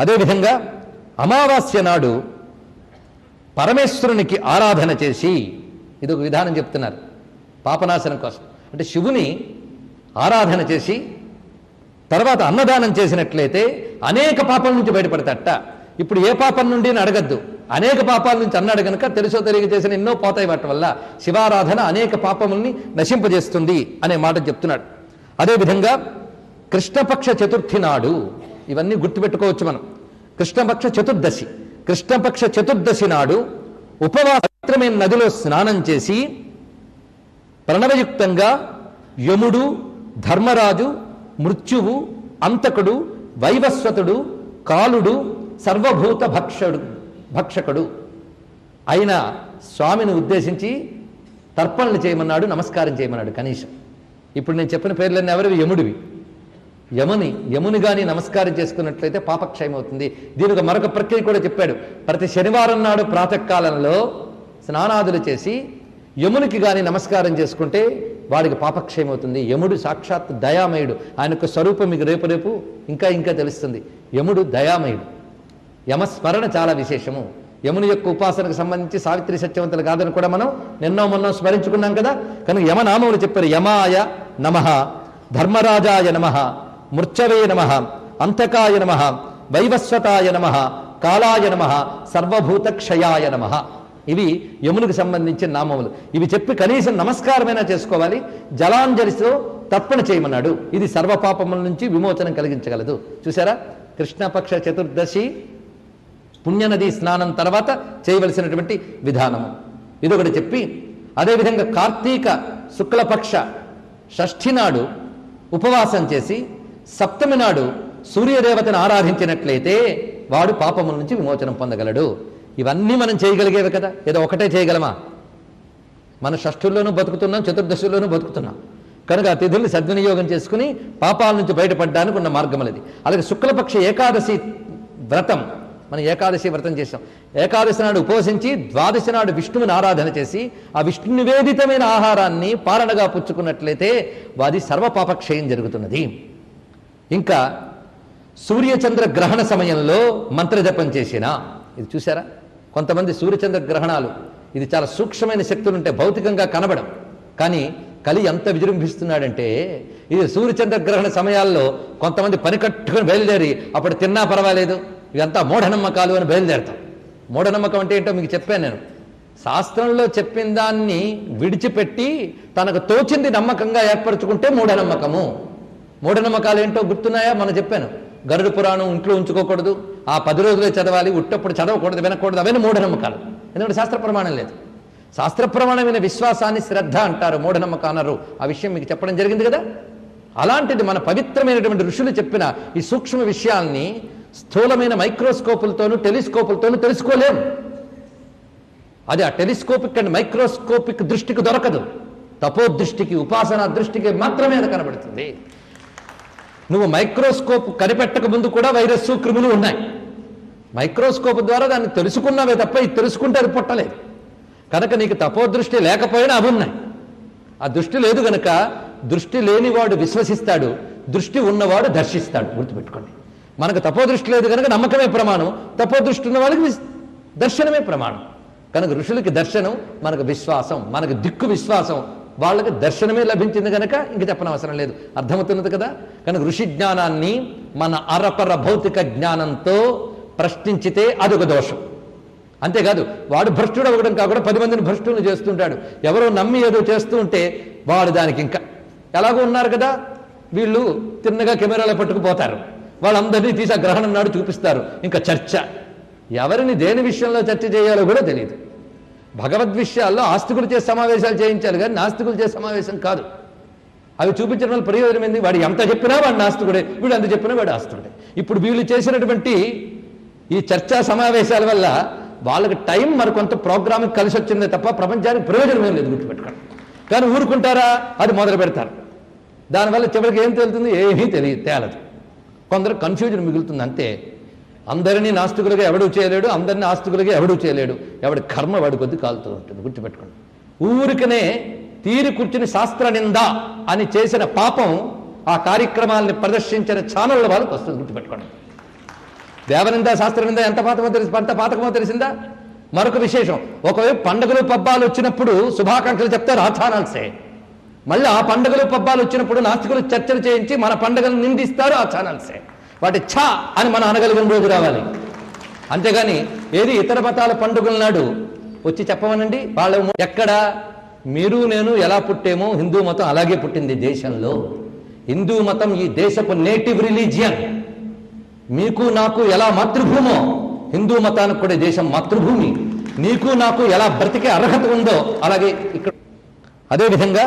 అదేవిధంగా అమావాస్య నాడు పరమేశ్వరునికి ఆరాధన చేసి ఇది ఒక విధానం చెప్తున్నారు పాపనాశనం కోసం. అంటే శివుని ఆరాధన చేసి తర్వాత అన్నదానం చేసినట్లయితే అనేక పాపాల నుంచి బయటపడతాట ఇప్పుడు ఏ పాపం నుండి అడగద్దు. అనేక పాపాల నుంచి అన్నాడు కనుక తెలుసో తెలియక చేసిన ఎన్నో పోతాయి వాటి వల్ల శివారాధన అనేక పాపముల్ని నశింపజేస్తుంది అనే మాట చెప్తున్నాడు. అదేవిధంగా కృష్ణపక్ష చతుర్థి నాడు ఇవన్నీ గుర్తుపెట్టుకోవచ్చు మనం. కృష్ణపక్ష చతుర్దశి. కృష్ణపక్ష చతుర్దశి నాడు ఉపవాసమే నదిలో స్నానం చేసి ప్రణవయుక్తంగా యముడు ధర్మరాజు మృత్యువు అంతకుడు వైవస్వతుడు కాలుడు సర్వభూత భక్షడు భక్షకుడు అయిన స్వామిని ఉద్దేశించి తర్పణలు చేయమన్నాడు నమస్కారం చేయమన్నాడు కనీసం ఇప్పుడు నేను చెప్పిన పేర్లన్నీ ఎవరివి? యముడివి. యముని యముని గాని నమస్కారం చేసుకున్నట్లయితే పాపక్షయమవుతుంది. దీనికి మరొక ప్రక్రియ కూడా చెప్పాడు. ప్రతి శనివారం నాడు ప్రాతకాలంలో స్నానాదులు చేసి యమునికి గాని నమస్కారం చేసుకుంటే వాడికి పాపక్షయం అవుతుంది యముడు సాక్షాత్ దయామయుడు. ఆయనకు స్వరూపం మీకు రేపు రేపు ఇంకా ఇంకా తెలుస్తుంది. యముడు దయామయుడు. యమస్మరణ చాలా విశేషము. యముని యొక్క ఉపాసనకు సంబంధించి సావిత్రి సత్యవంతులు కాదని కూడా మనం నిన్నో మొన్నో స్మరించుకున్నాం కదా. కనుక యమనామములు చెప్పారు. యమాయ నమ ధర్మరాజాయ నమ. మృచ్చవే నమ అంతకాయ నమ వైవస్వతాయ నమ కాలాయ నమ సర్వభూత క్షయాయ నమ. ఇవి యమునికి సంబంధించిన నామములు. ఇవి చెప్పి కనీసం నమస్కారమైనా చేసుకోవాలి. జలాంజలితో తర్పణ చేయమన్నాడు. ఇది సర్వపాపముల నుంచి విమోచనం కలిగించగలదు. చూసారా కృష్ణపక్ష చతుర్దశి పుణ్యనది స్నానం తర్వాత చేయవలసినటువంటి విధానము. ఇదొకటి చెప్పి అదేవిధంగా కార్తీక శుక్లపక్ష షష్ఠి నాడు ఉపవాసం చేసి సప్తమి నాడు సూర్యదేవతను ఆరాధించినట్లయితే వాడు పాపముల నుంచి విమోచనం పొందగలడు. ఇవన్నీ మనం చేయగలిగేవి కదా. ఏదో ఒకటే చేయగలమా? మన షష్ఠుల్లోనూ బతుకుతున్నాం చతుర్దశుల్లోనూ బతుకుతున్నాం. కనుక అతిథుల్ని తిథుల్ని సద్వినియోగం చేసుకుని పాపాల నుంచి బయటపడడానికి ఉన్న మార్గం అలాగే శుక్లపక్ష ఏకాదశి వ్రతం మనం ఏకాదశి వ్రతం చేసాం ఏకాదశి నాడు ఉపవసించి ద్వాదశి నాడు విష్ణువుని ఆరాధన చేసి ఆ విష్ణు నివేదితమైన ఆహారాన్ని పాలనగా పుచ్చుకున్నట్లయితే వారి సర్వపాపక్షయం జరుగుతున్నది. ఇంకా సూర్యచంద్ర గ్రహణ సమయంలో మంత్రజపం చేసిన. ఇది చూసారా కొంతమంది సూర్యచంద్ర గ్రహణాలు ఇది చాలా సూక్ష్మమైన శక్తులు ఉంటాయి భౌతికంగా కనబడం కానీ కలి ఎంత విజృంభిస్తున్నాడంటే ఇది సూర్యచంద్ర గ్రహణ సమయాల్లో కొంతమంది పని కట్టుకుని బయలుదేరి అప్పుడు తిన్నా పర్వాలేదు. ఇదంతా మూఢనమ్మకాలు అని బయలుదేరతాం. మూఢనమ్మకం అంటే ఏంటో మీకు చెప్పాను నేను. శాస్త్రంలో చెప్పిన దాన్ని విడిచిపెట్టి తనకు తోచింది నమ్మకంగా ఏర్పరచుకుంటే మూఢనమ్మకము. మూఢనమ్మకాలు ఏంటో గుర్తున్నాయా? మనం చెప్పాను. గరుడు పురాణం ఇంట్లో ఉంచుకోకూడదు. ఆ పది రోజులే చదవాలి. ఉట్టప్పుడు చదవకూడదు వినకూడదు. అవన్నీ మూఢనమ్మకాలు. ఎందుకంటే శాస్త్ర ప్రమాణం లేదు. శాస్త్ర ప్రమాణమైన విశ్వాసాన్ని శ్రద్ధ అంటారు మూఢనమ్మకం అన్నారు ఆ విషయం మీకు చెప్పడం జరిగింది కదా? అలాంటిది మన పవిత్రమైనటువంటి ఋషులు చెప్పిన ఈ సూక్ష్మ విషయాల్ని స్థూలమైన మైక్రోస్కోపులతోనూ టెలిస్కోపులతోనూ తెలుసుకోలేం. అది ఆ టెలిస్కోపిక్ అండ్ మైక్రోస్కోపిక్ దృష్టికి దొరకదు. తపోదృష్టికి ఉపాసనా దృష్టికి మాత్రమే అది కనబడుతుంది. నువ్వు మైక్రోస్కోప్ కనిపెట్టక ముందు కూడా వైరస్ క్రిములు ఉన్నాయి. మైక్రోస్కోప్ ద్వారా దాన్ని తెలుసుకున్నావే తప్ప ఇది తెలుసుకుంటే అది పుట్టలేదు. కనుక నీకు తపోదృష్టి లేకపోయినా అవి ఉన్నాయి. ఆ దృష్టి లేదు గనక దృష్టి లేనివాడు విశ్వసిస్తాడు దృష్టి ఉన్నవాడు దర్శిస్తాడు. గుర్తుపెట్టుకోండి. మనకు తపోదృష్టి లేదు కనుక నమ్మకమే ప్రమాణం. తపోదృష్టి ఉన్న వాళ్ళకి దర్శనమే ప్రమాణం. కనుక ఋషులకి దర్శనం మనకు విశ్వాసం మనకు దిక్కు విశ్వాసం వాళ్ళకి దర్శనమే లభించింది కనుక ఇంక చెప్పనవసరం లేదు. అర్థమవుతున్నది కదా? కనుక ఋషి జ్ఞానాన్ని మన అరపర భౌతిక జ్ఞానంతో ప్రశ్నించితే అదొక దోషం. అంతేకాదు వాడు భ్రష్టుడు అవ్వడం కాకుండా పది మందిని భ్రష్టులను చేస్తుంటాడు. ఎవరో నమ్మి ఏదో చేస్తూ ఉంటే వాడు దానికి ఇంకా. ఎలాగో ఉన్నారు కదా? వీళ్ళు తిన్నగా కెమెరాలో పట్టుకుపోతారు. వాళ్ళందరినీ తీసి ఆ గ్రహణం నాడు చూపిస్తారు. ఇంకా చర్చ. ఎవరిని దేని విషయంలో చర్చ చేయాలో కూడా తెలియదు. భగవద్ విషయాల్లో ఆస్తికులు చేసే సమావేశాలు చేయించాలి కానీ నాస్తికులు చేసే సమావేశం కాదు. అవి చూపించడం వల్ల ప్రయోజనం ఏంది? వాడు ఎంత చెప్పినా వాడు నాస్తికుడే వీడు ఎంత చెప్పినా వాడు ఆస్తుడే ఇప్పుడు వీళ్ళు చేసినటువంటి ఈ చర్చా సమావేశాల వల్ల వాళ్ళకి టైం మరి కొంత ప్రోగ్రామ్కి కలిసి వచ్చిందే తప్ప ప్రపంచానికి ప్రయోజనం ఏం లేదు గుర్తుపెట్టుకోండి. కానీ ఊరుకుంటారా? అది మొదలు పెడతారు. దానివల్ల చివరికి ఏం తెలుతుంది? ఏమీ తెలియదు తేలదు. కొందరు కన్ఫ్యూజన్ మిగులుతుంది అంతే. అందరినీ నాస్తికులుగా ఎవడూ చేయలేడు అందరినీ ఆస్తికులుగా ఎవడూ చేయలేడు. ఎవడి కర్మ వాడి కొద్ది కాలుతూ ఉంటుంది. గుర్తుపెట్టుకోండి. ఊరికనే తీరి కూర్చుని శాస్త్ర నింద అని చేసిన పాపం ఆ కార్యక్రమాలని ప్రదర్శించిన ఛానళ్ళ వాళ్ళకి వస్తుంది. గుర్తుపెట్టుకోండి. దేవనింద శాస్త్రనింద ఎంత పాతకమో తెలిసి ఎంత పాతకమో తెలిసిందా? మరొక విశేషం. ఒకవైపు పండుగలు పబ్బాలు వచ్చినప్పుడు శుభాకాంక్షలు చెప్తారు ఆచానాల్సే మళ్ళీ ఆ పండుగలు పబ్బాలు వచ్చినప్పుడు నాస్తికులు చర్చలు చేయించి మన పండుగలను నిందిస్తారు ఆ ఛానల్సే. వాటి ఛా అని మనం అనగలిగిన రోజు రావాలి. అంతేగాని ఏది ఇతర మతాల పండుగల నాడు వచ్చి చెప్పమనండి? వాళ్ళ ఎక్కడ మీరు నేను ఎలా పుట్టేమో హిందూ మతం అలాగే పుట్టింది దేశంలో. హిందూ మతం ఈ దేశపు నేటివ్ రిలీజియన్. మీకు నాకు ఎలా మాతృభూమో హిందూ మతానికి కూడా దేశం మాతృభూమి. నీకు నాకు ఎలా బ్రతికే అర్హత ఉందో అలాగే ఇక్కడ. అదేవిధంగా